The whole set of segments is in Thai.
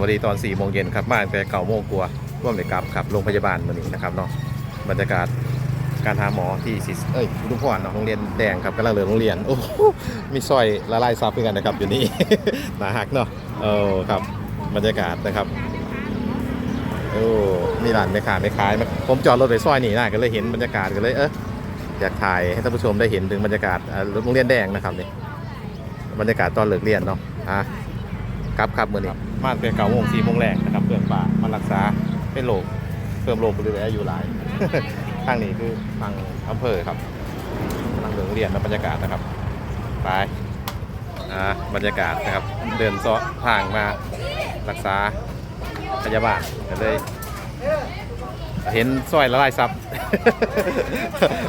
วัสดีตอน4ี่โมงเย็นครับมาตั้งแต่เก่าโมงกลัวร่วมเลยกับครับโรงพยาบาลวันนี้นะครับเนาะบรรยากาศการหาหมอที่สิเอ้ยอุทุมพรเนาะโรงเรียนแดงครับกำลังเดินโรงเรียนโอ้โหมีสร้อยละลายซับด้วยกันนะครับอยู่นี่หนาหักเนาะเออครับบรรยากาศนะครับโอ้มีร้านไม่ขายไม่ขายมาผมจอดรถไปซอยนี่นะก็เลยเห็นบรรยากาศก็เลยเอออยากถ่ายให้ท่านผู้ชมได้เห็นถึงบรรยากาศโรงเรียนแดงนะครับนี่บรรยากาศตอนเลิกเรียนเนาะอะครับครับมือนี้ มาเป็นเก่าโมงสี่โมงแรกนะครับเพื่อนป่ามารักษาเป็นโรคเพิ่มโรคบริเวณอายุหลาย ทางนี้คือทางอำเภอครับทางโรงเรียนและบรรยากาศนะครับไปอ่าบรรยากาศนะครับ เดินซาะทางมารักษาพยาบาลก็เลยเห็นสร้อยละลายซับ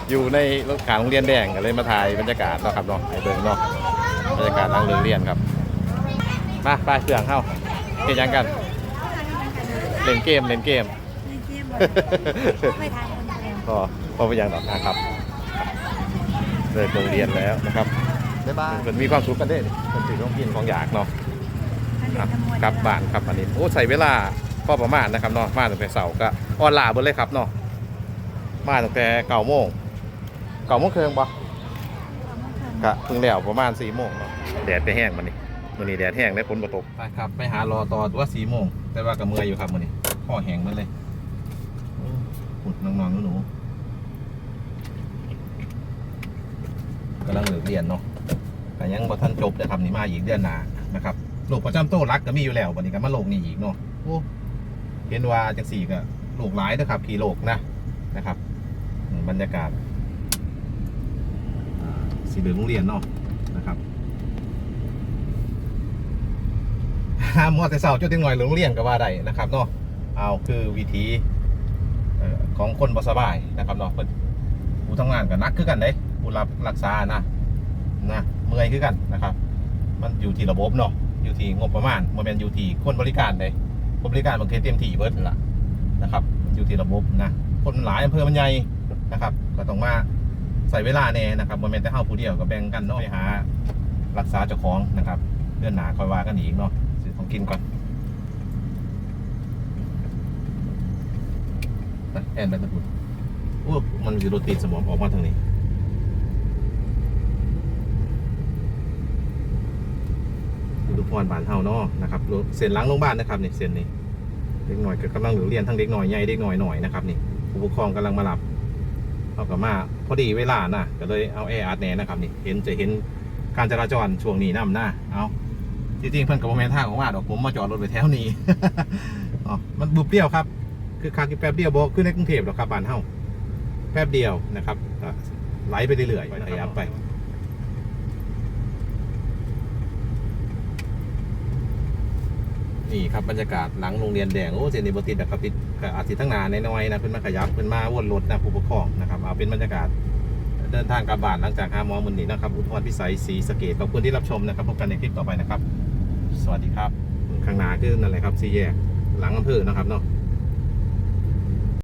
อยู่ในรถขาโรงเรียนแดงก็เลยมาถ่ายบรรยากาศเนาะครับเนาะไอเดินเนาะบรรยากาศหลังโรงเรียนครับมาไปเสื่องเข้า เห็นยังกัน เล่นเกมเล่นเกมในเกมไม่ทานคนเดียวก็พอไปยังดอกนะครับเลิกโรงเรียนแล้วนะครับบ๊ายบายมันมีความสุขกันเด้มันถือต้องกินของอยากเนาะถ้าเด็อะกขโมยกลับบ้านครับอันนี้โอ้ใส่เวลาพอประมาณนะครับเนาะมาตั้งแต่เสาร์ก็ออนไลน์เบนเลยครับเนาะมาตั้งแต่เก้าโมงเก้าโมงครึ่งปะก็เพิ่งแล้วประมาณสี่โมงเนาะแดดไปแห้งมันนี่ มันนี่แดดแห้งได้ฝนบ่ตกไปครับไปหารอต่อตัวสี่โมงแต่ว่ากับเมื่อยอยู่ครับมันนี่ข้อแห้งมันเลยขุดน้องๆหนูๆกำลังเลิกเรียนเนาะแต่ยังบ่ทันจบนะครับนี่มาอีกเดือนหน้านะครับโรคประจำตัวรักก็มีอยู่แล้ววันนี้ก็มาโรคนี้อีกเนาะโอ้เห็นว่าจังสี่ก็โรคหลายนะครับขี่โรคนะนะครับ บรรยากาศสีเหลืองโรงเรียนเนาะนะครับ หามมัวแต่เศร้าจนถึงหน่อยโรงเรียนก็ว่าได้นะครับเนาะเอาคือวิธีของคนบ่สบายนะครับเนาะเพิ่นผู้ทำงานก็หนักคือกันเด้ผู้รับรักษานะนะเมื่อยคือกันนะครับ มันอยู่ที่ระบบเนาะอยู่ที่งบประมาณมันเป็นอยู่ที่คนบริการเลยคนบริการบางทีเต็มที่เบิร์ดนั่นล่ะนะครับ อยู่ที่ระบบนะคนหลายอำเภอมันใหญ่นะครับ ก็ต้องมาใส่เวลาแน่นะครับมันเป็นแต่เฮาผู้เดียวก็แบ่งกันเนาะไปหารักษาเจ้าของนะครับเดือนหนาคอยว่ากันอีกเนาะ กินก่อนนะแอนไปตะพุดโอ้มันมีโรตีสมองออกมาทางนี้อุทุมพรบานเฮาเนาะนะครับเส้นล้างโรงพยาบาลนะครับนี่เส้นนี้เด็กหน่อยก็กำลังเหลือเรียนทั้งเด็กหน่อยใหญ่เด็กหน่อยหน่อยนะครับนี่ผู้ปกครองกำลังมารับเอากลับมาพอดีเวลานะก็เลยเอาแอร์อัดแน่นะครับนี่เห็นจะเห็นการจราจรช่วงนี้นํหน้าเอา จริงๆเพิ่นกับโมเมนทางของว่าดอกผมมาจอดรถไปแถวนี้ อ๋อ มันบุบเปรี้ยวครับ คือคากิแป๊บเดียวบอกขึ้นในกรุงเทพหรอกครับบ้านเฮาแป๊บเดียวนะครับก็ไหลไปเรื่อยๆขยับไป นี่ครับบรรยากาศหลังโรงเรียนแดง โอ้เจนี่บติดนะครับติดกับอาทิตย์ทั้งหนาน้อยๆนะเพิ่นมาขยับเพิ่นมาวนรถนะผู้ปกครองนะครับเอาเป็นบรรยากาศเดินทางกลับบ้านหลังจากหาหมอมือนี้นะครับ อุทธรพิสัยศรีสะเกดขอบคุณที่รับชมนะครับ พบกันในคลิปต่อไปนะครับ สวัสดีครับ ข้างหน้าคือนั่นแหละครับสี่แยกหลังอำเภอนะครับเนาะ